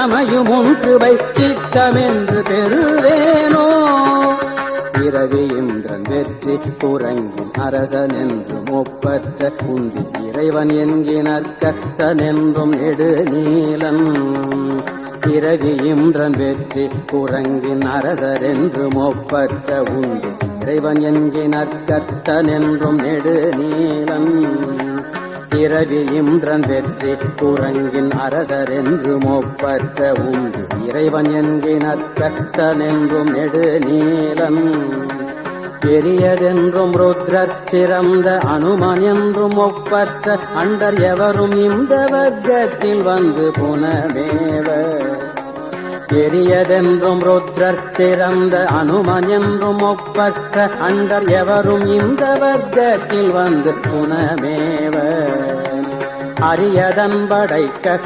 சமயம் கிருபை சித்தமென்று பெறுவேனோ. பிறவி இந்திரன் வெற்றி குரங்கின் அரசன் என்றும் ஒப்பற்ற உந்தி இறைவன் என்கினற்கற்றனென்றும் நெடு நீலன். பிறவி இந்திரன் வெற்றி குரங்கின் அரசர் என்றும் ஒப்பற்ற உந்தி இறைவன் என்கினற்கற்றனென்றும் நெடு நீலன். பிறவி இந்திரன் வெற்றி குரங்கின் அரசர் என்றும் ஒப்பற்ற உண்டு. இறைவன் என்கினற்கற்றனென்றும் நெடு பெரியதென்றும் ருத்ரர் சிறந்த அனுமன் என்றும் ஒப்பற்ற அண்டர் எவரும் இந்த வர்க்கத்தில் வந்து புனமேவ. பெரியதென்றும் ருத்ரர் சிறந்த அனுமன் என்றும் ஒப்பற்ற அண்டர் எவரும் இந்த வர்க்கத்தில் வந்து புனமேவ. அரியதன் படைக்க